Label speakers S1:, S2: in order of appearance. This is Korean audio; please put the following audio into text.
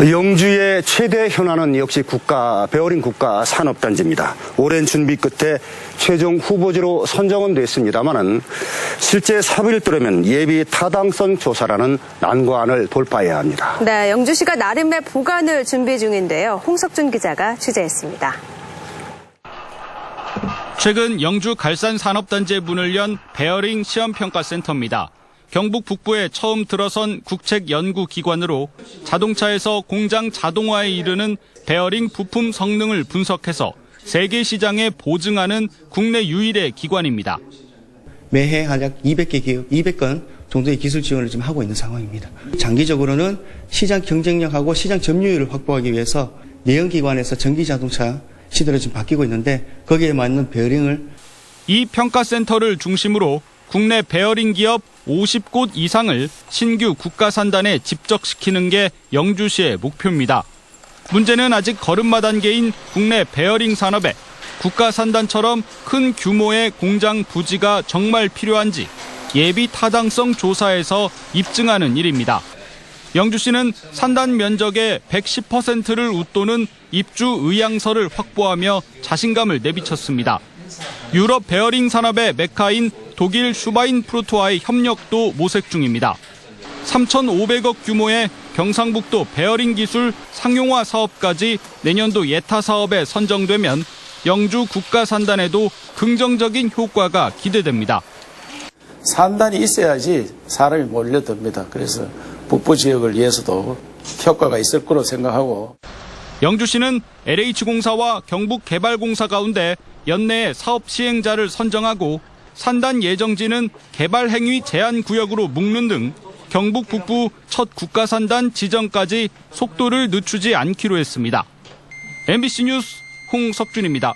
S1: 영주의 최대 현안은 역시 국가 베어링 국가 산업단지입니다. 오랜 준비 끝에 최종 후보지로 선정은 됐습니다만은 실제 사비를 뚫으면 예비 타당성 조사라는 난관을 돌파해야 합니다.
S2: 네, 영주시가 나름의 보관을 준비 중인데요. 홍석준 기자가 취재했습니다.
S3: 최근 영주 갈산 산업단지에 문을 연 베어링 시험평가센터입니다. 경북 북부에 처음 들어선 국책 연구 기관으로 자동차에서 공장 자동화에 이르는 베어링 부품 성능을 분석해서 세계 시장에 보증하는 국내 유일의 기관입니다.
S4: 매해 한약 200개 기업, 200건 정도의 기술 지원을 지금 하고 있는 상황입니다. 장기적으로는 시장 경쟁력하고 시장 점유율을 확보하기 위해서 내연 기관에서 전기 자동차 시대로 지금 바뀌고 있는데 거기에 맞는 베어링을
S3: 이 평가센터를 중심으로 국내 베어링 기업 50곳 이상을 신규 국가산단에 집적시키는 게 영주시의 목표입니다. 문제는 아직 걸음마 단계인 국내 베어링 산업에 국가산단처럼 큰 규모의 공장 부지가 정말 필요한지 예비 타당성 조사에서 입증하는 일입니다. 영주시는 산단 면적의 110%를 웃도는 입주 의향서를 확보하며 자신감을 내비쳤습니다. 유럽 베어링 산업의 메카인 독일 슈바인 프루트와의 협력도 모색 중입니다. 3,500억 규모의 경상북도 베어링 기술 상용화 사업까지 내년도 예타 사업에 선정되면 영주 국가 산단에도 긍정적인 효과가 기대됩니다.
S5: 산단이 있어야지 사람이 몰려듭니다. 그래서 북부 지역을 위해서도 효과가 있을 거로 생각하고
S3: 영주시는 LH공사와 경북개발공사 가운데 연내에 사업 시행자를 선정하고 산단 예정지는 개발 행위 제한 구역으로 묶는 등 경북 북부 첫 국가산단 지정까지 속도를 늦추지 않기로 했습니다. MBC 뉴스 홍석준입니다.